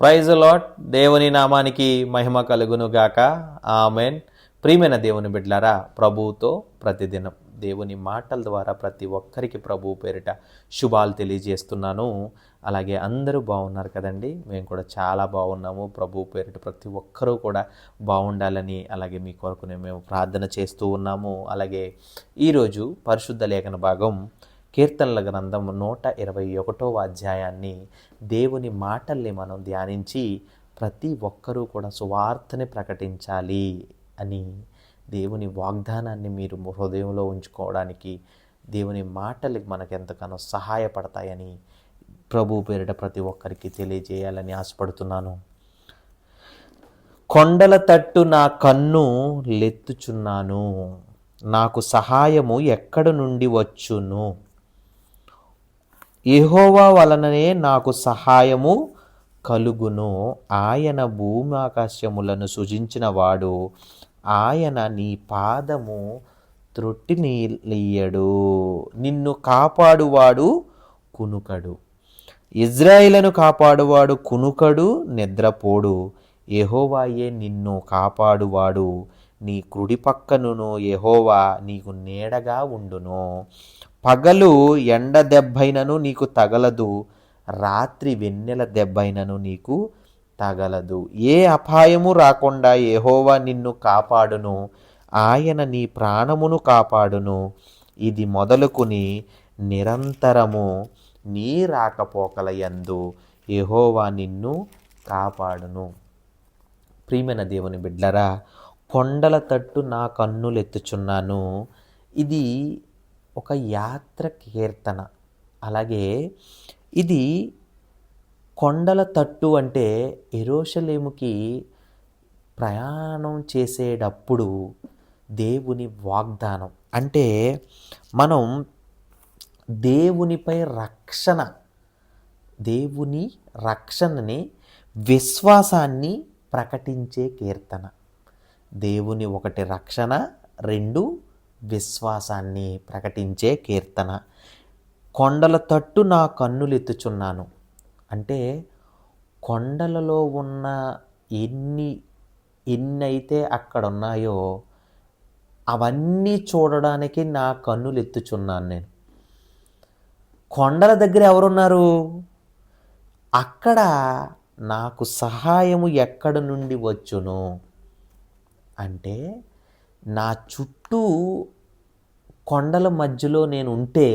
Praise lot దేవుని నామానికి మహిమ కలుగును గాక ఆమెన్. ప్రియమైన దేవుని బిడ్లారా ప్రభువుతో ప్రతిదినం దేవుని మాటల ద్వారా ప్రతి ఒక్కరికి ప్రభు పేరిట శుభాలు తెలియజేస్తున్నాను. అలాగే అందరూ బాగున్నారు కదండి? మేము కూడా చాలా బాగున్నాము. ప్రభు పేరిట ప్రతి ఒక్కరూ కూడా బాగుండాలని అలాగే మీ కొరకునే మేము ప్రార్థన చేస్తూ ఉన్నాము. అలాగే ఈరోజు పరిశుద్ధ లేఖన భాగం కీర్తనల గ్రంథం నూట ఇరవై ఒకటో అధ్యాయాన్ని దేవుని మాటల్ని మనం ధ్యానించి ప్రతి ఒక్కరూ కూడా సువార్తని ప్రకటించాలి అని దేవుని వాగ్దానాన్ని మీరు హృదయంలో ఉంచుకోవడానికి దేవుని మాటలు మనకు ఎంతగానో సహాయపడతాయని ప్రభు పేరిట ప్రతి ఒక్కరికి తెలియజేయాలని ఆశపడుతున్నాను. కొండల తట్టు నా కన్ను లెత్తుచున్నాను. నాకు సహాయము ఎక్కడ నుండి వచ్చును? యెహోవా వలననే నాకు సహాయము కలుగును. ఆయన భూమి ఆకాశములను సృజించిన వాడు ఆయన నీ పాదము త్రొట్టినీయడు నిన్ను కాపాడువాడు కునుకడు. ఇజ్రాయిలను కాపాడువాడు కునుకడు నిద్రపోడు. ఎహోవాయే నిన్ను కాపాడువాడు. నీ కుడి పక్కనును ఎహోవా నీకు నీడగా ఉండును. పగలు ఎండ దెబ్బైనను నీకు తగలదు రాత్రి వెన్నెల దెబ్బైనను నీకు తగలదు. ఏ అపాయము రాకుండా ఏహోవా నిన్ను కాపాడును ఆయన నీ ప్రాణమును కాపాడును. ఇది మొదలుకుని నిరంతరము నీ రాకపోకల యందు ఎహోవా నిన్ను కాపాడును. ప్రియమైన దేవుని బిడ్డరా కొండల తట్టు నా కన్నులెత్తుచున్నాను. ఇది ఒక యాత్ర కీర్తన. అలాగే ఇది కొండల తట్టు అంటే ఎరోషలేముకి ప్రయాణం చేసేటప్పుడు దేవుని వాగ్దానం. అంటే మనం దేవునిపై రక్షణ దేవుని రక్షణని విశ్వాసాన్ని ప్రకటించే కీర్తన. దేవుని ఒకటి రక్షణ రెండు విశ్వాసాన్ని ప్రకటించే కీర్తన. కొండల తట్టు నా కన్నులెత్తుచున్నాను. అంటే కొండలలో ఉన్న ఎన్ని ఎన్నైతే అక్కడ ఉన్నాయో అవన్నీ చూడడానికి నా కన్నులు ఎత్తుచున్నాను నేను. కొండల దగ్గర ఎవరున్నారు? అక్కడ నాకు సహాయము ఎక్కడ నుండి వచ్చును? అంటే నా చుట్టూ కొండల మధ్యలో నేను ఉంటే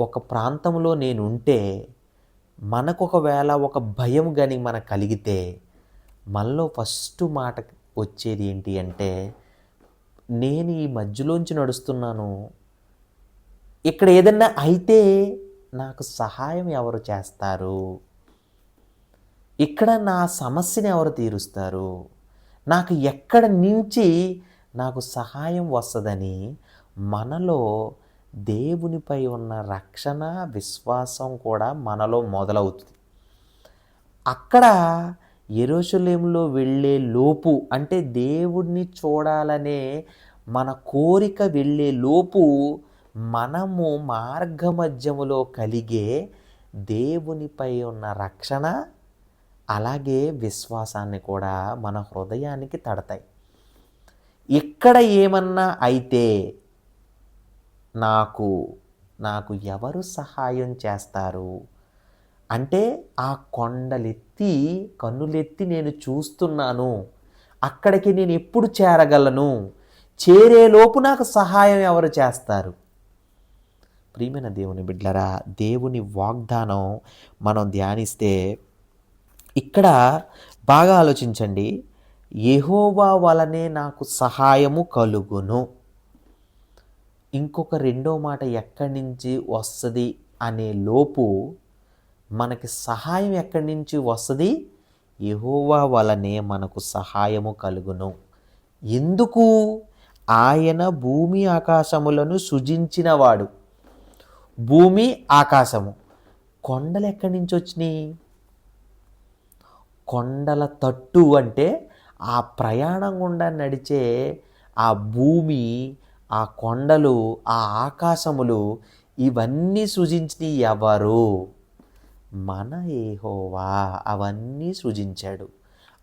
ఒక ప్రాంతంలో నేను ఉంటే మనకు ఒకవేళ ఒక భయం కానీ మనకు కలిగితే మనలో ఫస్ట్ మాట వచ్చేది ఏంటి అంటే నేను ఈ మధ్యలోంచి నడుస్తున్నాను. ఇక్కడ ఏదన్నా అయితే నాకు సహాయం ఎవరు చేస్తారు? ఇక్కడ నా సమస్యని ఎవరు తీరుస్తారు? నాకు ఎక్కడ నుంచి నాకు సహాయం వస్తుందని మనలో దేవునిపై ఉన్న రక్షణ విశ్వాసం కూడా మనలో మొదలవుతుంది. అక్కడ ఎరోషలేంలో వెళ్ళే లోపు అంటే దేవుడిని చూడాలనే మన కోరిక వెళ్ళే లోపు మనము మార్గమధ్యములో కలిగే దేవునిపై ఉన్న రక్షణ అలాగే విశ్వాసాన్ని కూడా మన హృదయానికి తడతాయి. ఇక్కడ ఏమన్నా అయితే నాకు నాకు ఎవరు సహాయం చేస్తారు? అంటే ఆ కొండలెత్తి కన్నులెత్తి నేను చూస్తున్నాను. అక్కడికి నేను ఎప్పుడు చేరగలను? చేరేలోపు నాకు సహాయం ఎవరు చేస్తారు? ప్రియమైన దేవుని బిడ్డలరా దేవుని వాగ్దానం మనం ధ్యానిస్తే ఇక్కడ బాగా ఆలోచించండి. ఎహోవా వలనే నాకు సహాయము కలుగును. ఇంకొక రెండో మాట ఎక్కడి నుంచి వస్తుంది అనే లోపు మనకి సహాయం ఎక్కడి నుంచి వస్తుంది? యహోవా వలనే మనకు సహాయము కలుగును. ఎందుకు? ఆయన భూమి ఆకాశములను సృజించినవాడు. భూమి ఆకాశము. కొండలు ఎక్కడి నుంచి వచ్చినాయి? కొండల తట్టు అంటే ఆ ప్రయాణం గుండా నడిచే ఆ భూమి ఆ కొండలు ఆ ఆకాశములు ఇవన్నీ సృజించినవి ఎవరు? మన ఏహోవా అవన్నీ సృజించాడు.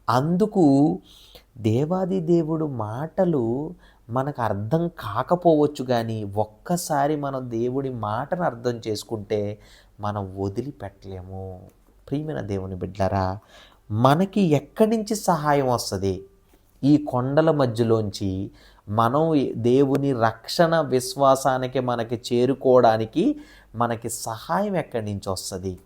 అందుకు దేవాది దేవుడు మాటలు మనకు అర్థం కాకపోవచ్చు కానీ ఒక్కసారి మనం దేవుడి మాటను అర్థం చేసుకుంటే మనం వదిలిపెట్టలేము. ప్రియమైన దేవుని బిడ్డరా మనకి ఎక్కడి నుంచి సహాయం వస్తుంది? ఈ కొండల మధ్యలోంచి మనం దేవుని రక్షణ విశ్వాసానికి మనకి చేరుకోవడానికి మనకి సహాయం ఎక్కడి నుంచి వస్తుంది?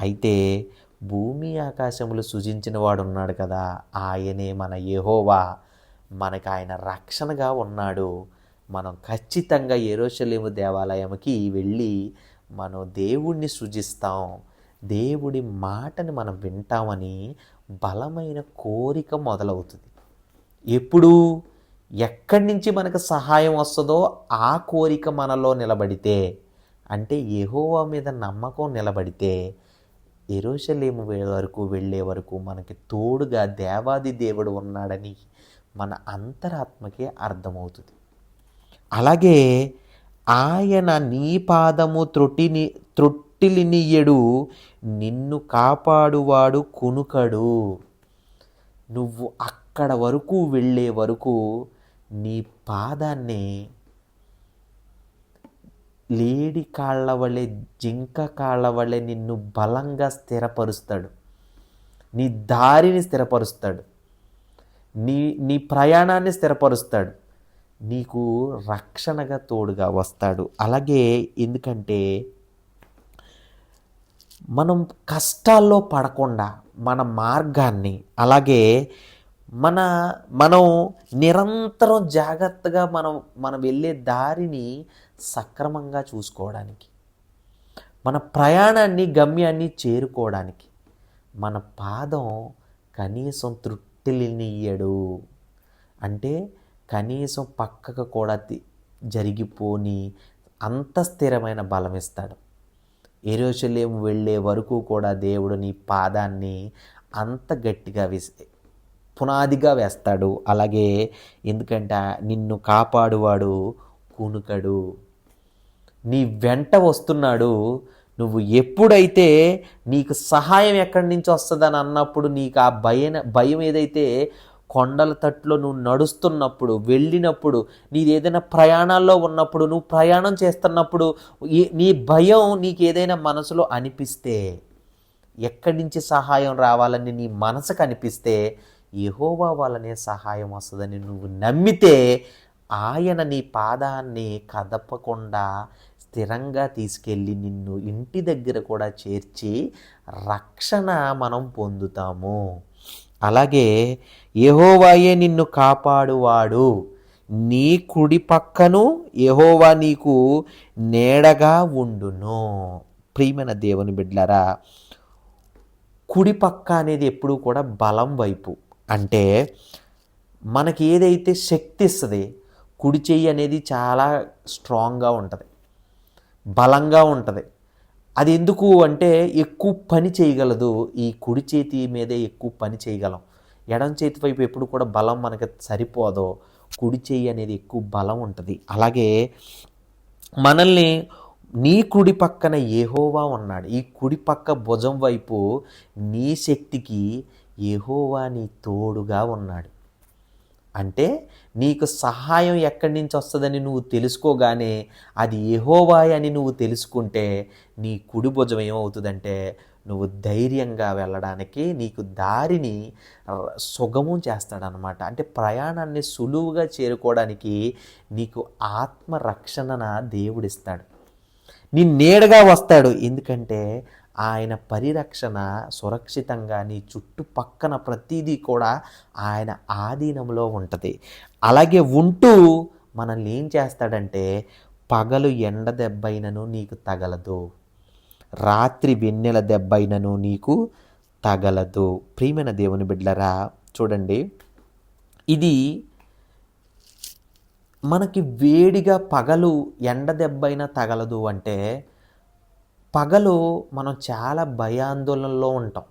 అయితే భూమి ఆకాశములు సృజించిన వాడు ఉన్నాడు కదా ఆయనే మన యహోవా. మనకు ఆయన రక్షణగా ఉన్నాడు. మనం ఖచ్చితంగా ఎరోషలేము దేవాలయంకి వెళ్ళి మనం దేవుణ్ణి సృజిస్తాం. దేవుడి మాటని మనం వింటామని బలమైన కోరిక మొదలవుతుంది. ఎప్పుడు ఎక్కడి నుంచి మనకు సహాయం వస్తుందో ఆ కోరిక మనలో నిలబడితే అంటే ఎహోవా మీద నమ్మకం నిలబడితే ఎరోషలేము వరకు వెళ్ళే వరకు మనకి తోడుగా దేవాది దేవుడు ఉన్నాడని మన అంతరాత్మకే అర్థమవుతుంది. అలాగే ఆయన నీ పాదము త్రొట్టిని త్రొట్టిలినియడు నిన్ను కాపాడువాడు కునుకడు. నువ్వు అక్కడ వరకు వెళ్ళే వరకు నీ పాదాన్ని లేడి కాళ్ళ వలె జింక కాళ్ళ వలె నిన్ను బలంగా స్థిరపరుస్తాడు. నీ దారిని స్థిరపరుస్తాడు. నీ నీ ప్రయాణాన్ని స్థిరపరుస్తాడు. నీకు రక్షణగా తోడుగా వస్తాడు. అలాగే ఎందుకంటే మనం కష్టాల్లో పడకుండా మన మార్గాన్ని అలాగే మన మనం నిరంతరం జాగ్రత్తగా మనం మనం వెళ్ళే దారిని సక్రమంగా చూసుకోవడానికి మన ప్రయాణాన్ని గమ్యాన్ని చేరుకోవడానికి మన పాదం కనీసం తృప్తినియ్యడు అంటే కనీసం పక్కకు కూడా జరిగిపోని అంత స్థిరమైన బలం ఇస్తాడు. ఎరోషలేము వెళ్ళే వరకు కూడా దేవుడు నీ పాదాన్ని అంత గట్టిగా విసి పునాదిగా వేస్తాడు. అలాగే ఎందుకంటే నిన్ను కాపాడువాడు కునుకడు. నీ వెంట వస్తున్నాడు. నువ్వు ఎప్పుడైతే నీకు సహాయం ఎక్కడి నుంచి వస్తుందని అన్నప్పుడు నీకు ఆ భయం భయం ఏదైతే కొండల తట్టులో నువ్వు నడుస్తున్నప్పుడు వెళ్ళినప్పుడు నీది ఏదైనా ప్రయాణాల్లో ఉన్నప్పుడు నువ్వు ప్రయాణం చేస్తున్నప్పుడు నీ భయం నీకు ఏదైనా మనసులో అనిపిస్తే ఎక్కడి నుంచి సహాయం రావాలని నీ మనసుకు అనిపిస్తే యహోవా వలనే సహాయం వస్తుందని నువ్వు నమ్మితే ఆయన నీ పాదాన్ని కదపకుండా స్థిరంగా తీసుకెళ్ళి నిన్ను ఇంటి దగ్గర కూడా చేర్చి రక్షణ మనం పొందుతాము. అలాగే యహోవాయే నిన్ను కాపాడువాడు. నీ కుడి పక్కను యహోవా నీకు నీడగా ఉండును. ప్రియమైన దేవుని బిడ్డలారా కుడి పక్క అనేది ఎప్పుడూ కూడా బలం వైపు అంటే మనకి ఏదైతే శక్తి ఇస్తుంది కుడి చెయ్యి అనేది చాలా స్ట్రాంగ్గా ఉంటుంది బలంగా ఉంటుంది. అది ఎందుకు అంటే ఎక్కువ పని చేయగలదు ఈ కుడి చేతి మీదే ఎక్కువ పని చేయగలం. ఎడం చేతి వైపు ఎప్పుడు కూడా బలం మనకి సరిపోదో కుడి చెయ్యి అనేది ఎక్కువ బలం ఉంటుంది. అలాగే మనల్ని నీ కుడి పక్కన ఏహోవా ఉన్నాడు. ఈ కుడి పక్క భుజం వైపు నీ శక్తికి యహోవా నీ తోడుగా ఉన్నాడు. అంటే నీకు సహాయం ఎక్కడి నుంచి వస్తుందని నువ్వు తెలుసుకోగానే అది యెహోవాయ్ అని నువ్వు తెలుసుకుంటే నీ కుడి భుజం ఏమవుతుందంటే నువ్వు ధైర్యంగా వెళ్ళడానికి నీకు దారిని సుగమం చేస్తాడనమాట అంటే ప్రయాణాన్ని సులువుగా చేరుకోవడానికి నీకు ఆత్మరక్షణన దేవుడిస్తాడు. నీ నీడగా వస్తాడు. ఎందుకంటే ఆయన పరిరక్షణ సురక్షితంగా నీ చుట్టుపక్కన ప్రతిదీ కూడా ఆయన ఆధీనంలో ఉంటుంది. అలాగే ఉంటూ మనల్ని ఏం చేస్తాడంటే పగలు ఎండ దెబ్బైనను నీకు తగలదు. రాత్రి వెన్నెల దెబ్బైనను నీకు తగలదు. ప్రియమైన దేవుని బిడ్డలరా చూడండి. ఇది మనకి వేడిగా పగలు ఎండ దెబ్బైనా తగలదు అంటే పగలు మనం చాలా భయాందోళనలో ఉంటాం.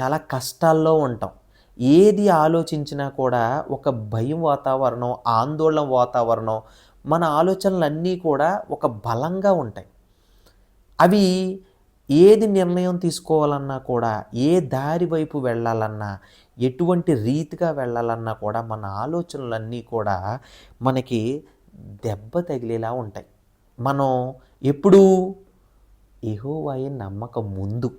చాలా కష్టాల్లో ఉంటాం. ఏది ఆలోచించినా కూడా ఒక భయం వాతావరణం ఆందోళన వాతావరణం మన ఆలోచనలన్నీ కూడా ఒక బలంగా ఉంటాయి. అవి ఏది నిర్ణయం తీసుకోవాలన్నా కూడా ఏ దారి వైపు వెళ్ళాలన్నా ఎటువంటి రీతిగా వెళ్ళాలన్నా కూడా మన ఆలోచనలన్నీ కూడా మనకి దెబ్బ తగిలేలా ఉంటాయి. మనం ఎప్పుడూ ఎహోవాయే నమ్మకం ముందు.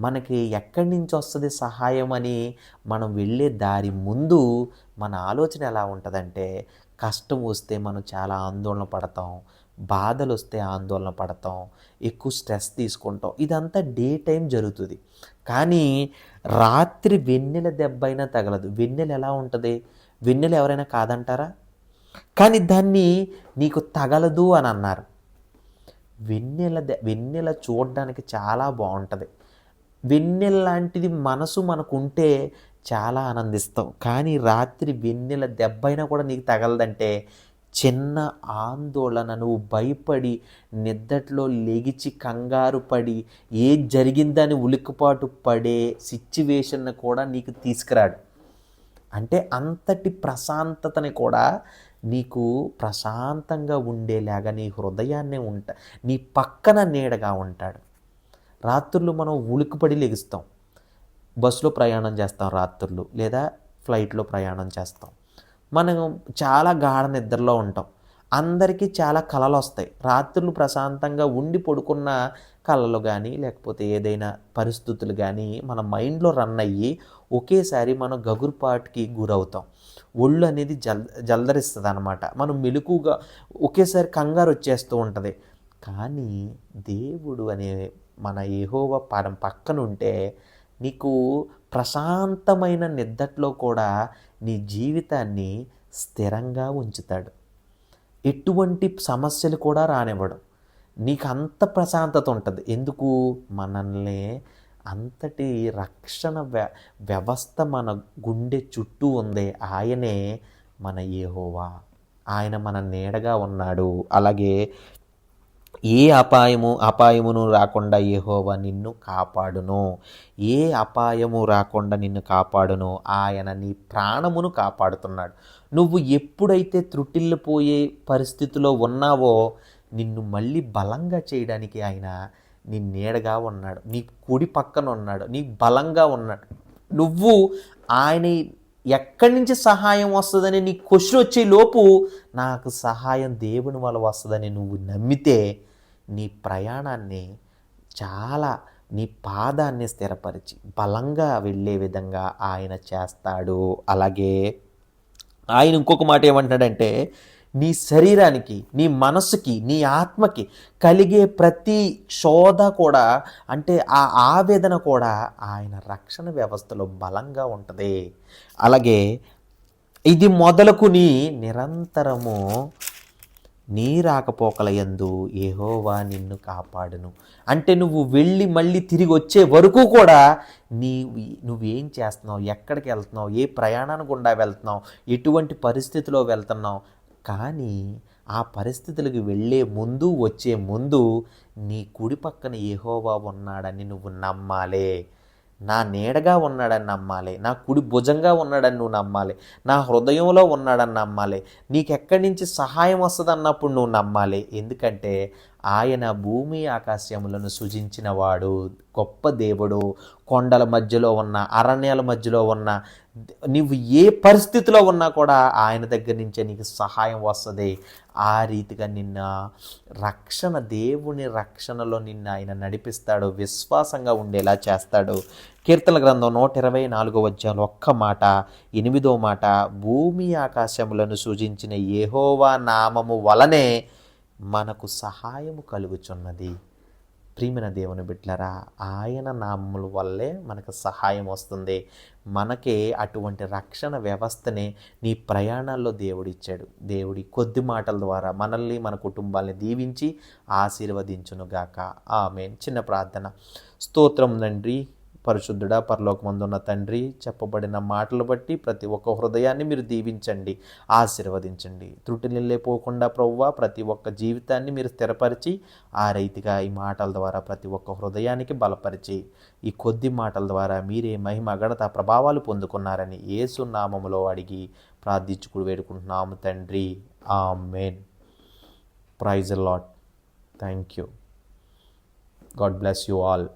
మనకి ఎక్కడి నుంచి వస్తుంది సహాయం అని మనం వెళ్ళే దారి ముందు మన ఆలోచన ఎలా ఉంటుందంటే కష్టం వస్తే మనం చాలా ఆందోళన పడతాం బాధలు వస్తే ఆందోళన పడతాం ఎక్కువ స్ట్రెస్ తీసుకుంటాం. ఇదంతా డే టైం జరుగుతుంది. కానీ రాత్రి వెన్నెల దెబ్బ అయినా తగలదు. వెన్నెల ఎలా ఉంటుంది? వెన్నెల ఎవరైనా కాదంటారా? కానీ దాన్ని నీకు తగలదు అని అన్నారు. వెన్నెల దె- వెన్నెల చూడడానికి చాలా బాగుంటుంది వెన్నెల లాంటిది మనసు మనకుంటే చాలా ఆనందిస్తాం. కానీ రాత్రి వెన్నెల దెబ్బైనా కూడా నీకు తగలదంటే చిన్న ఆందోళన నువ్వు భయపడి నిద్దట్లో లెగిచి కంగారు పడి ఏది జరిగిందని ఉలిక్కిపాటు పడే సిచ్యువేషన్ కూడా నీకు తీసుకురాడు. అంటే అంతటి ప్రశాంతతని కూడా నీకు ప్రశాంతంగా ఉండేలాగా నీ హృదయాన్నే ఉంటా నీ పక్కన నీడగా ఉంటాడు. రాత్రులు మనం ఉలికిపడి లెగుస్తాం. బస్సులో ప్రయాణం చేస్తాం రాత్రులు లేదా ఫ్లైట్లో ప్రయాణం చేస్తాం. మనం చాలా గాఢ నిద్రలో ఉంటాం. అందరికీ చాలా కళలు వస్తాయి రాత్రులు ప్రశాంతంగా ఉండి పడుకున్న కళలు కానీ లేకపోతే ఏదైనా పరిస్థితులు కానీ మన మైండ్లో రన్ అయ్యి ఒకేసారి మనం గగురుపాటుకి గురవుతాం. ఒళ్ళు అనేది జల్ జల్దరిస్తుంది అనమాట మనం మెలకుగా ఒకేసారి కంగారు వచ్చేస్తూ ఉంటుంది. కానీ దేవుడు అనే మన ఏహోవ పరం పక్కన ఉంటే నీకు ప్రశాంతమైన నిద్దట్లో కూడా నీ జీవితాన్ని స్థిరంగా ఉంచుతాడు. ఎటువంటి సమస్యలు కూడా రానివ్వడు. నీకు అంత ప్రశాంతత ఉంటుంది. ఎందుకు? మనల్ని అంతటి రక్షణ వ్య వ్యవస్థ మన గుండె చుట్టూ ఉంది. ఆయనే మన ఏహోవా ఆయన మన నీడగా ఉన్నాడు. అలాగే ఏ అపాయము అపాయమును రాకుండా యెహోవా నిన్ను కాపాడును. ఏ అపాయము రాకుండా నిన్ను కాపాడును ఆయన నీ ప్రాణమును కాపాడుతున్నాడు. నువ్వు ఎప్పుడైతే త్రుటిల్లిపోయే పరిస్థితిలో ఉన్నావో నిన్ను మళ్ళీ బలంగా చేయడానికి ఆయన నీ నీడగా ఉన్నాడు. నీ కుడి పక్కన ఉన్నాడు. నీ బలంగా ఉన్నాడు. నువ్వు ఆయన ఎక్కడి నుంచి సహాయం వస్తుందని నీ క్వశ్చన్ వచ్చే లోపు నాకు సహాయం దేవుని వల్ల వస్తుందని నువ్వు నమ్మితే నీ ప్రయాణాన్ని చాలా నీ పాదాన్ని స్థిరపరిచి బలంగా వెళ్ళే విధంగా ఆయన చేస్తాడు. అలాగే ఆయన ఇంకొక మాట ఏమంటాడంటే నీ శరీరానికి నీ మనసుకి నీ ఆత్మకి కలిగే ప్రతి శోధ కూడా అంటే ఆ ఆవేదన కూడా ఆయన రక్షణ వ్యవస్థలో బలంగా ఉంటుంది. అలాగే ఇది మొదలుకుని నిరంతరము నీ రాకపోకల యందు ఏహోవా నిన్ను కాపాడును. అంటే నువ్వు వెళ్ళి మళ్ళీ తిరిగి వచ్చే వరకు కూడా నీ నువ్వేం చేస్తున్నావు? ఎక్కడికి వెళ్తున్నావు? ఏ ప్రయాణాన్ని గుండా వెళ్తున్నావు? ఎటువంటి పరిస్థితిలో వెళ్తున్నావు? కానీ ఆ పరిస్థితులకు వెళ్ళే ముందు వచ్చే ముందు నీ కుడి పక్కన ఏహోవా ఉన్నాడని నువ్వు నమ్మాలే. నా నీడగా ఉన్నాడని నమ్మాలి. నా కుడి భుజంగా ఉన్నాడని నువ్వు నమ్మాలి. నా హృదయంలో ఉన్నాడని నమ్మాలి. నీకెక్కడి నుంచి సహాయం వస్తుంది అన్నప్పుడు నువ్వు నమ్మాలి. ఎందుకంటే ఆయన భూమి ఆకాశములను సృజించినవాడు గొప్ప దేవుడు. కొండల మధ్యలో ఉన్న అరణ్యాల మధ్యలో ఉన్న నువ్వు ఏ పరిస్థితిలో ఉన్నా కూడా ఆయన దగ్గర నుంచే నీకు సహాయం వస్తుంది. ఆ రీతిగా నిన్న రక్షణ దేవుని రక్షణలో నిన్ను ఆయన నడిపిస్తాడు విశ్వాసంగా ఉండేలా చేస్తాడు. కీర్తన గ్రంథం నూట ఇరవై నాలుగో అధ్యాయంలో ఒక్క మాట ఎనిమిదో మాట భూమి ఆకాశములను సూచించిన ఏహోవా నామము వలనే మనకు సహాయము కలుగుచున్నది. ప్రియమైన దేవుని బిడ్డలరా ఆయన నామముల వల్లే మనకు సహాయం వస్తుంది. మనకే అటువంటి రక్షణ వ్యవస్థనే నీ ప్రయాణాల్లో దేవుడిచ్చాడు. దేవుడి కొద్ది మాటల ద్వారా మనల్ని మన కుటుంబాల్ని దీవించి ఆశీర్వదించునుగాక. ఆమె చిన్న ప్రార్థన. స్తోత్రం తండ్రి. పరిశుద్ధుడా పరలోకమందున్న తండ్రి చెప్పబడిన మాటలు బట్టి ప్రతి ఒక్క హృదయాన్ని మీరు దీవించండి ఆశీర్వదించండి. త్రుటి లేపోకుండా ప్రవ్వ ప్రతి ఒక్క జీవితాన్ని మీరు స్థిరపరిచి ఆ రీతిగా ఈ మాటల ద్వారా ప్రతి ఒక్క హృదయానికి బలపరిచి ఈ కొద్ది మాటల ద్వారా మీరే మహిమ గడత ప్రభావాలు పొందుకున్నారని ఏసు నామములో అడిగి ప్రార్థించుకుడు వేడుకుంటున్నాము తండ్రి. ఆ main prize lot thank you God bless you all.